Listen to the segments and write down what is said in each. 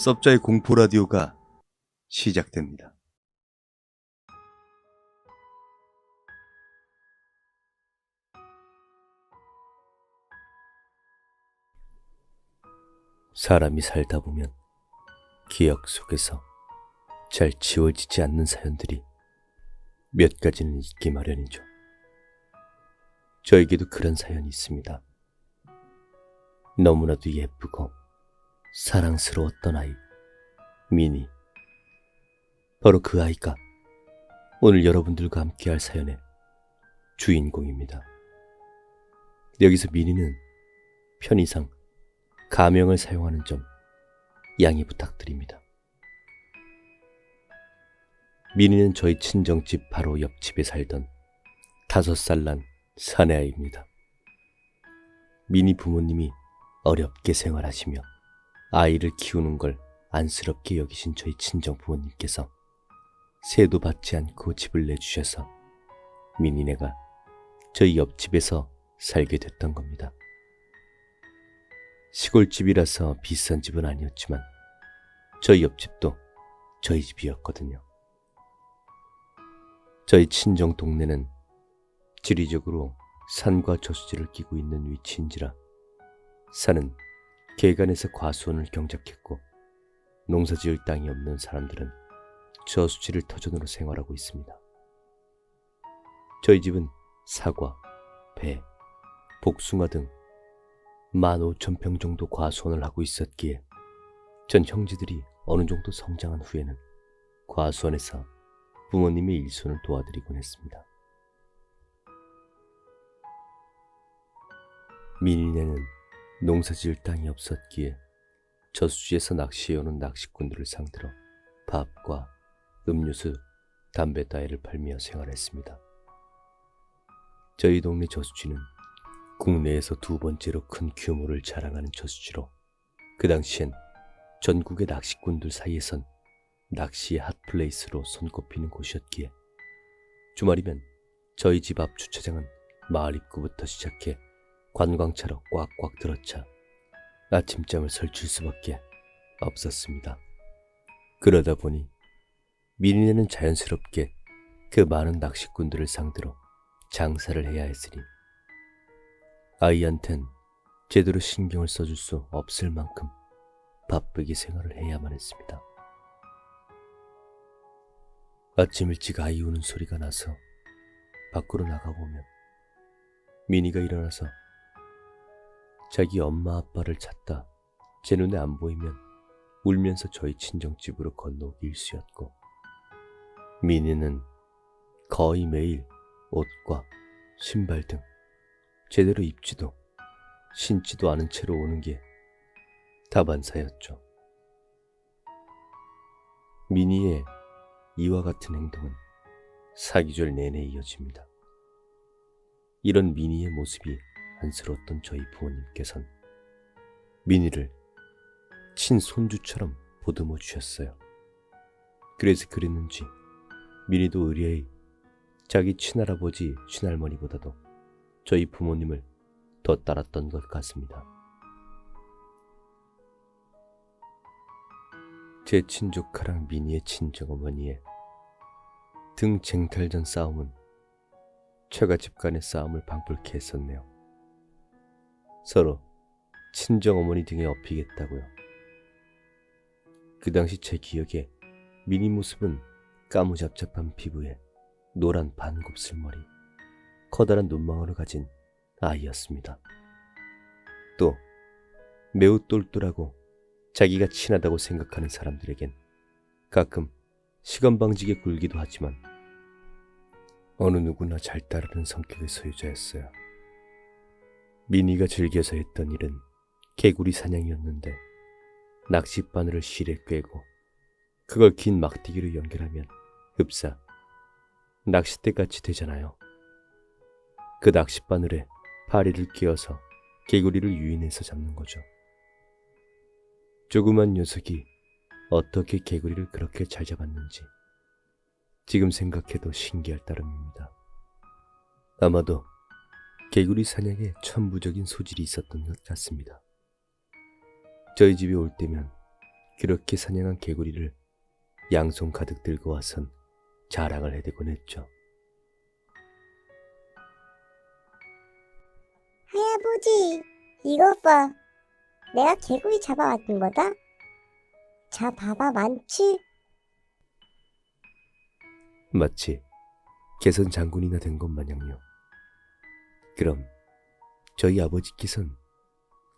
섭자의 공포 라디오가 시작됩니다. 사람이 살다 보면 기억 속에서 잘 지워지지 않는 사연들이 몇 가지는 있기 마련이죠. 저에게도 그런 사연이 있습니다. 너무나도 예쁘고 사랑스러웠던 아이, 미니. 바로 그 아이가 오늘 여러분들과 함께할 사연의 주인공입니다. 여기서 미니는 편의상 가명을 사용하는 점 양해 부탁드립니다. 미니는 저희 친정집 바로 옆집에 살던 다섯 살 난 사내아이입니다. 미니 부모님이 어렵게 생활하시며 아이를 키우는 걸 안쓰럽게 여기신 저희 친정 부모님께서 세도 받지 않고 집을 내주셔서 미니네가 저희 옆집에서 살게 됐던 겁니다. 시골집이라서 비싼 집은 아니었지만 저희 옆집도 저희 집이었거든요. 저희 친정 동네는 지리적으로 산과 저수지를 끼고 있는 위치인지라 산은 개간에서 과수원을 경작했고 농사지을 땅이 없는 사람들은 저수지를 터전으로 생활하고 있습니다. 저희 집은 사과, 배, 복숭아 등 15,000평 정도 과수원을 하고 있었기에 전 형제들이 어느 정도 성장한 후에는 과수원에서 부모님의 일손을 도와드리곤 했습니다. 미니네는 농사 지을 땅이 없었기에 저수지에서 낚시해오는 낚시꾼들을 상대로 밥과 음료수, 담배 따위를 팔며 생활했습니다. 저희 동네 저수지는 국내에서 두 번째로 큰 규모를 자랑하는 저수지로 그 당시엔 전국의 낚시꾼들 사이에선 낚시의 핫플레이스로 손꼽히는 곳이었기에 주말이면 저희 집 앞 주차장은 마을 입구부터 시작해 관광차로 꽉꽉 들어차 아침잠을 설칠 수밖에 없었습니다. 그러다 보니 미리네는 자연스럽게 그 많은 낚시꾼들을 상대로 장사를 해야 했으니 아이한텐 제대로 신경을 써줄 수 없을 만큼 바쁘게 생활을 해야만 했습니다. 아침 일찍 아이 우는 소리가 나서 밖으로 나가보면 미니가 일어나서 자기 엄마 아빠를 찾다 제 눈에 안 보이면 울면서 저희 친정집으로 건너오기 일쑤였고 미니는 거의 매일 옷과 신발 등 제대로 입지도 신지도 않은 채로 오는 게 다반사였죠. 미니의 이와 같은 행동은 사기절 내내 이어집니다. 이런 미니의 모습이 안쓰러웠던 저희 부모님께선 미니를 친손주처럼 보듬어 주셨어요. 그래서 그랬는지 미니도 의뢰의 자기 친할아버지, 친할머니보다도 저희 부모님을 더 따랐던 것 같습니다. 제 친조카랑 미니의 친정어머니의 등 쟁탈전 싸움은 처가집 간의 싸움을 방불케 했었네요. 서로 친정 어머니 등에 업히겠다고요. 그 당시 제 기억에 미니 모습은 까무잡잡한 피부에 노란 반곱슬 머리, 커다란 눈망울을 가진 아이였습니다. 또 매우 똘똘하고 자기가 친하다고 생각하는 사람들에겐 가끔 시건방지게 굴기도 하지만 어느 누구나 잘 따르는 성격의 소유자였어요. 미니가 즐겨서 했던 일은 개구리 사냥이었는데 낚싯바늘을 실에 꿰고 그걸 긴 막대기로 연결하면 흡사 낚싯대 같이 되잖아요. 그 낚싯바늘에 파리를 끼워서 개구리를 유인해서 잡는 거죠. 조그만 녀석이 어떻게 개구리를 그렇게 잘 잡았는지 지금 생각해도 신기할 따름입니다. 아마도 개구리 사냥에 천부적인 소질이 있었던 것 같습니다. 저희 집에 올 때면 그렇게 사냥한 개구리를 양손 가득 들고 와선 자랑을 해대곤 했죠. 할아버지, 이것 봐. 내가 개구리 잡아왔던 거다. 자, 봐봐, 많지? 마치 개선 장군이나 된 것 마냥요. 그럼 저희 아버지께선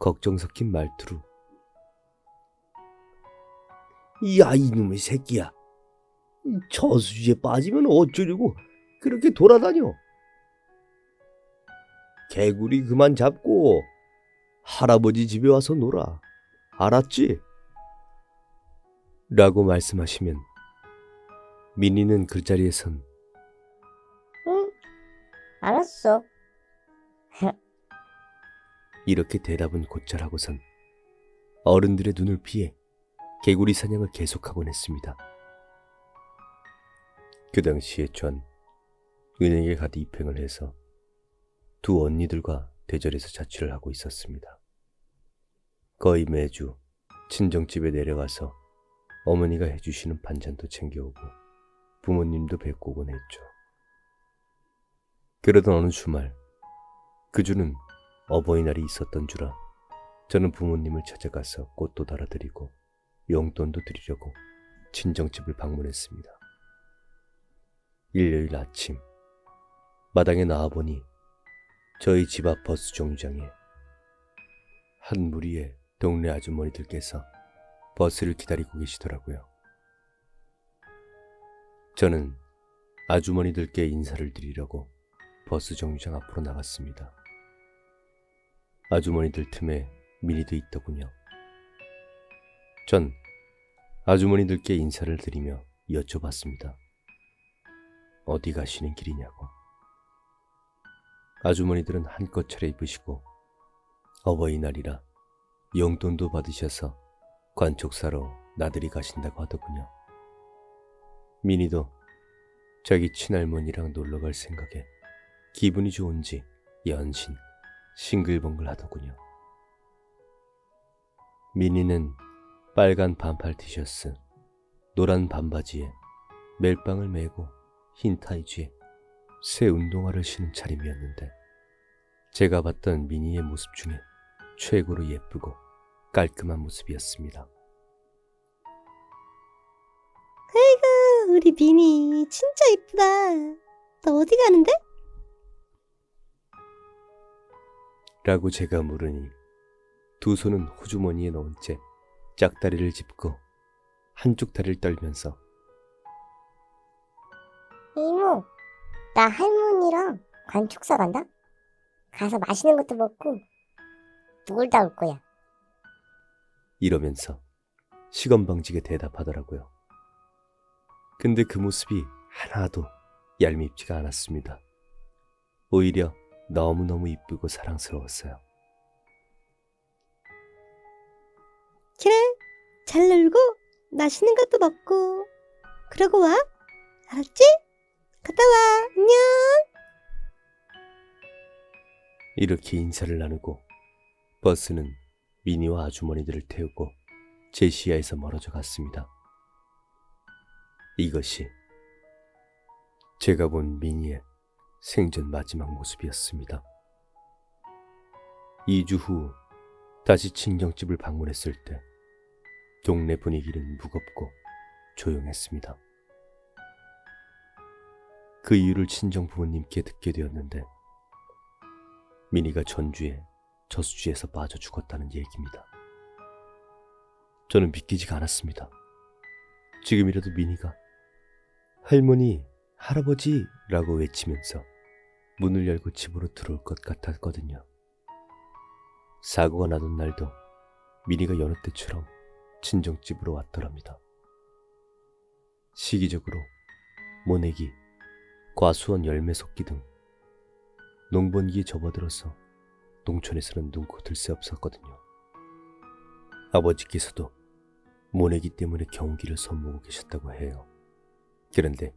걱정 섞인 말투로 야 이놈의 새끼야 저수지에 빠지면 어쩌려고 그렇게 돌아다녀 개구리 그만 잡고 할아버지 집에 와서 놀아 알았지? 라고 말씀하시면 민희는 그 자리에선 응, 알았어. 이렇게 대답은 곧잘 하고선 어른들의 눈을 피해 개구리 사냥을 계속하곤 했습니다. 그 당시에 전 은행에 가도 입행을 해서 두 언니들과 대절해서 자취를 하고 있었습니다. 거의 매주 친정집에 내려가서 어머니가 해주시는 반찬도 챙겨오고 부모님도 뵙고 오곤 했죠. 그러던 어느 주말 그 주는 어버이날이 있었던 주라 저는 부모님을 찾아가서 꽃도 달아드리고 용돈도 드리려고 친정집을 방문했습니다. 일요일 아침 마당에 나와보니 저희 집 앞 버스 정류장에 한 무리의 동네 아주머니들께서 버스를 기다리고 계시더라고요. 저는 아주머니들께 인사를 드리려고 버스 정류장 앞으로 나갔습니다. 아주머니들 틈에 미니도 있더군요. 전 아주머니들께 인사를 드리며 여쭤봤습니다. 어디 가시는 길이냐고. 아주머니들은 한껏 차려입으시고 어버이날이라 용돈도 받으셔서 관촉사로 나들이 가신다고 하더군요. 미니도 자기 친할머니랑 놀러 갈 생각에 기분이 좋은지 연신 싱글벙글 하더군요. 미니는 빨간 반팔 티셔츠, 노란 반바지에 멜빵을 메고 흰 타이즈에 새 운동화를 신은 차림이었는데 제가 봤던 미니의 모습 중에 최고로 예쁘고 깔끔한 모습이었습니다. 아이고, 우리 미니, 진짜 이쁘다. 너 어디 가는데? 라고 제가 물으니 두 손은 호주머니에 넣은 채 짝다리를 짚고 한쪽 다리를 떨면서 이모, 나 할머니랑 관축사 간다? 가서 맛있는 것도 먹고 놀다 올 거야. 이러면서 시건방지게 대답하더라고요. 근데 그 모습이 하나도 얄밉지가 않았습니다. 오히려 너무너무 이쁘고 사랑스러웠어요. 그래, 잘 놀고 맛있는 것도 먹고 그러고 와. 알았지? 갔다 와. 안녕. 이렇게 인사를 나누고 버스는 미니와 아주머니들을 태우고 제 시야에서 멀어져 갔습니다. 이것이 제가 본 미니의 생전 마지막 모습이었습니다. 2주 후 다시 친정집을 방문했을 때 동네 분위기는 무겁고 조용했습니다. 그 이유를 친정 부모님께 듣게 되었는데 미니가 전주에 저수지에서 빠져 죽었다는 얘기입니다. 저는 믿기지가 않았습니다. 지금이라도 미니가 할머니, 할아버지 라고 외치면서 문을 열고 집으로 들어올 것 같았거든요. 사고가 나던 날도 미니가 여느 때처럼 친정집으로 왔더랍니다. 시기적으로 모내기, 과수원 열매 섞기 등 농번기에 접어들어서 농촌에서는 눈코 들 새 없었거든요. 아버지께서도 모내기 때문에 경운기를 손보고 계셨다고 해요. 그런데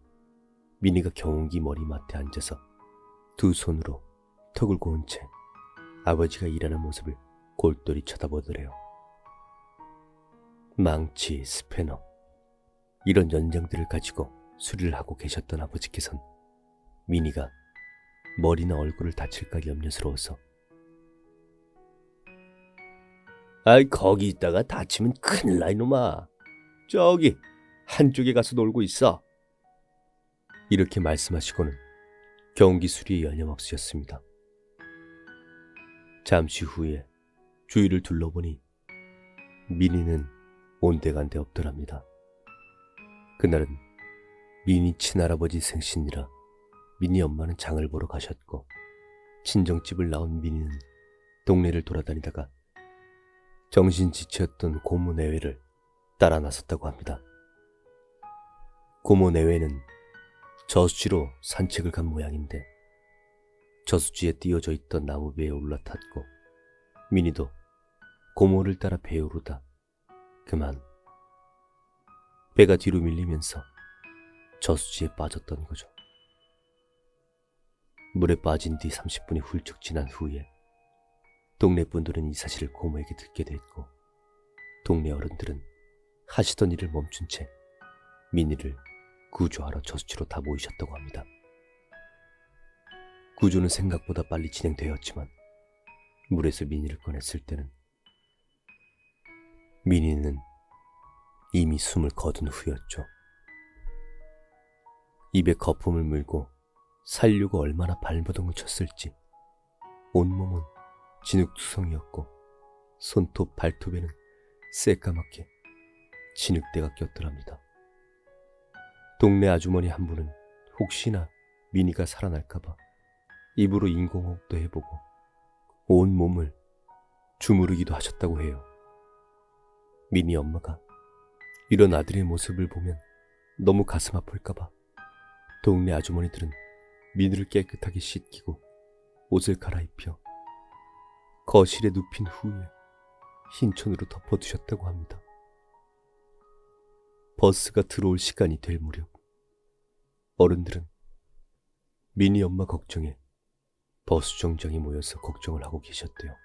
미니가 경운기 머리맡에 앉아서 두 손으로 턱을 고은 채 아버지가 일하는 모습을 골똘히 쳐다보더래요. 망치, 스패너 이런 연장들을 가지고 수리를 하고 계셨던 아버지께선 미니가 머리나 얼굴을 다칠까 염려스러워서 아이 거기 있다가 다치면 큰일 나 이놈아 저기 한쪽에 가서 놀고 있어 이렇게 말씀하시고는 경기 수리에 여념없으셨습니다 잠시 후에 주위를 둘러보니 미니는 온데간데 없더랍니다. 그날은 미니 친할아버지 생신이라 미니 엄마는 장을 보러 가셨고 친정집을 나온 미니는 동네를 돌아다니다가 정신 지쳤던 고모 내외를 따라 나섰다고 합니다. 고모 내외는 저수지로 산책을 간 모양인데 저수지에 띄어져 있던 나무 배에 올라탔고 미니도 고모를 따라 배에 오르다 그만 배가 뒤로 밀리면서 저수지에 빠졌던 거죠. 물에 빠진 뒤 30분이 훌쩍 지난 후에 동네 분들은 이 사실을 고모에게 듣게 됐고 동네 어른들은 하시던 일을 멈춘 채 미니를 구조하러 저수지로 다 모이셨다고 합니다. 구조는 생각보다 빨리 진행되었지만 물에서 미니를 꺼냈을 때는 미니는 이미 숨을 거둔 후였죠. 입에 거품을 물고 살려고 얼마나 발버둥을 쳤을지 온몸은 진흙투성이었고 손톱 발톱에는 새까맣게 진흙대가 꼈더랍니다. 동네 아주머니 한 분은 혹시나 미니가 살아날까봐 입으로 인공호흡도 해보고 온 몸을 주무르기도 하셨다고 해요. 미니 엄마가 이런 아들의 모습을 보면 너무 가슴 아플까봐 동네 아주머니들은 미니를 깨끗하게 씻기고 옷을 갈아입혀 거실에 눕힌 후에 흰천으로 덮어두셨다고 합니다. 버스가 들어올 시간이 될 무렵 어른들은 미니 엄마 걱정에 버스 정장에 모여서 걱정을 하고 계셨대요.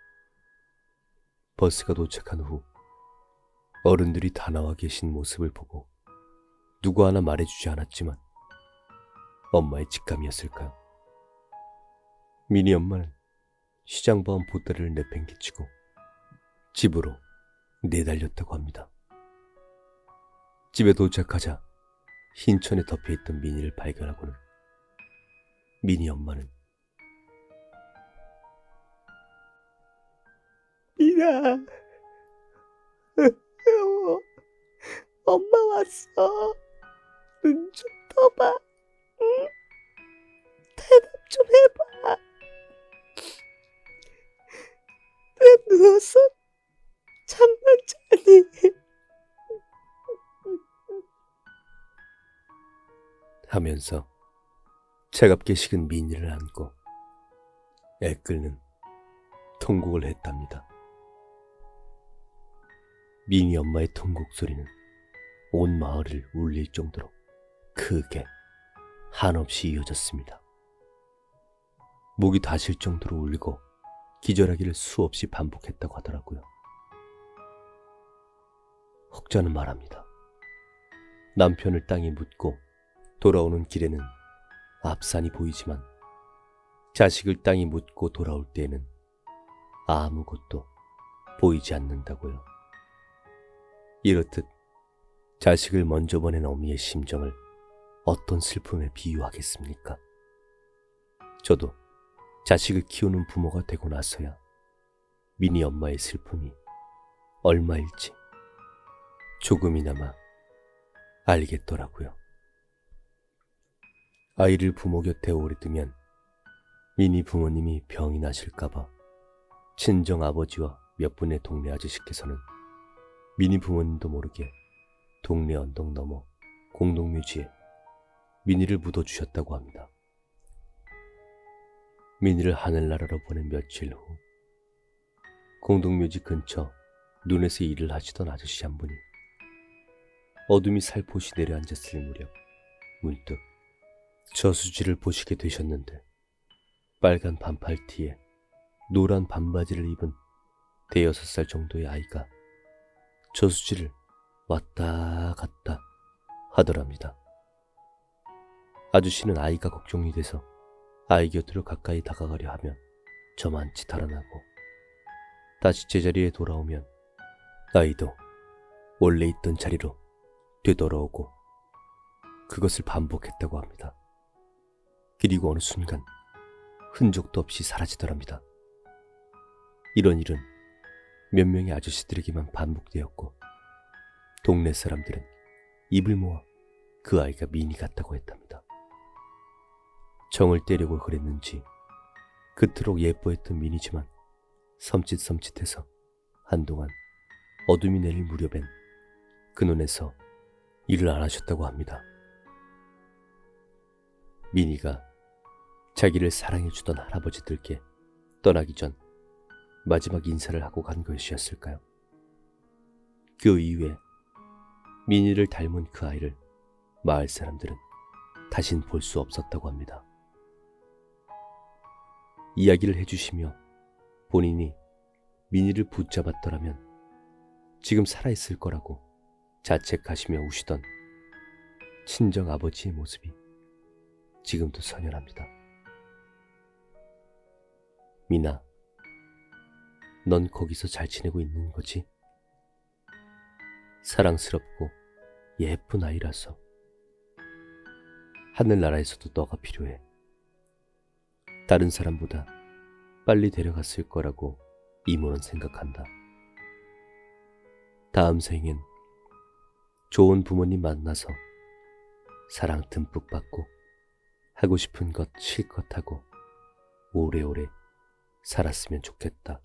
버스가 도착한 후 어른들이 다 나와 계신 모습을 보고 누구 하나 말해주지 않았지만 엄마의 직감이었을까요? 미니 엄마는 시장 보험 보따리를 내팽개치고 집으로 내달렸다고 합니다. 집에 도착하자 흰천에 덮여있던 미니를 발견하고는 미니 엄마는 미나, 엄마 왔어. 눈 좀 떠봐. 응? 대답 좀 해봐. 왜 누워서 잠만 자니? 하면서 차갑게 식은 미니를 안고 애끓는 통곡을 했답니다. 미니 엄마의 통곡 소리는 온 마을을 울릴 정도로 크게 한없이 이어졌습니다. 목이 다실 정도로 울리고 기절하기를 수없이 반복했다고 하더라고요. 혹자는 말합니다. 남편을 땅에 묻고 돌아오는 길에는 앞산이 보이지만 자식을 땅에 묻고 돌아올 때에는 아무것도 보이지 않는다고요. 이렇듯 자식을 먼저 보낸 어미의 심정을 어떤 슬픔에 비유하겠습니까? 저도 자식을 키우는 부모가 되고 나서야 미니 엄마의 슬픔이 얼마일지 조금이나마 알겠더라고요. 아이를 부모 곁에 오래 두면 미니 부모님이 병이 나실까봐 친정 아버지와 몇 분의 동네 아저씨께서는 미니 부모님도 모르게 동네 언덕 너머 공동묘지에 미니를 묻어주셨다고 합니다. 미니를 하늘나라로 보낸 며칠 후 공동묘지 근처 눈에서 일을 하시던 아저씨 한 분이 어둠이 살포시 내려앉았을 무렵 문득 저수지를 보시게 되셨는데 빨간 반팔티에 노란 반바지를 입은 대여섯 살 정도의 아이가 저수지를 왔다 갔다 하더랍니다. 아저씨는 아이가 걱정이 돼서 아이 곁으로 가까이 다가가려 하면 저만치 달아나고 다시 제자리에 돌아오면 아이도 원래 있던 자리로 되돌아오고 그것을 반복했다고 합니다. 그리고 어느 순간 흔적도 없이 사라지더랍니다. 이런 일은 몇 명의 아저씨들에게만 반복되었고 동네 사람들은 입을 모아 그 아이가 미니 같다고 했답니다. 정을 때리고 그랬는지 그토록 예뻐했던 미니지만 섬찟섬찟해서 한동안 어둠이 내릴 무렵엔 그 눈에서 일을 안 하셨다고 합니다. 미니가 자기를 사랑해주던 할아버지들께 떠나기 전 마지막 인사를 하고 간 것이었을까요? 그 이후에 미니를 닮은 그 아이를 마을 사람들은 다신 볼 수 없었다고 합니다. 이야기를 해주시며 본인이 미니를 붙잡았더라면 지금 살아있을 거라고 자책하시며 우시던 친정 아버지의 모습이 지금도 선연합니다. 미나, 넌 거기서 잘 지내고 있는 거지? 사랑스럽고 예쁜 아이라서 하늘나라에서도 너가 필요해. 다른 사람보다 빨리 데려갔을 거라고 이모는 생각한다. 다음 생엔 좋은 부모님 만나서 사랑 듬뿍 받고 하고 싶은 것 실컷 하고 오래오래 살았으면 좋겠다.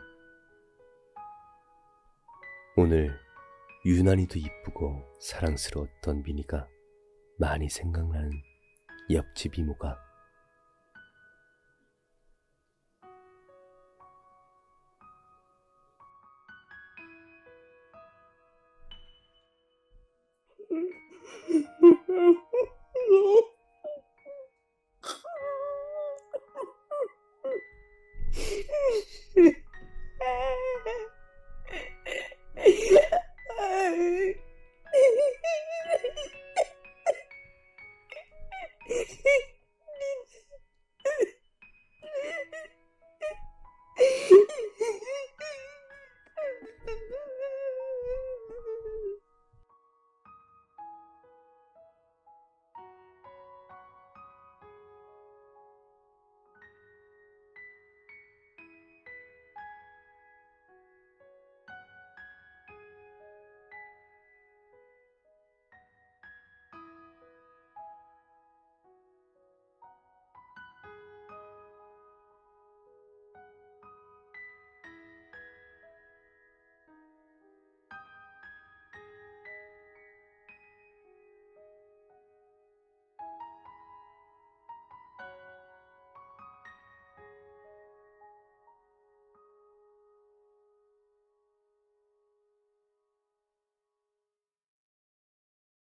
오늘 유난히도 이쁘고 사랑스러웠던 미니가 많이 생각나는 옆집 이모가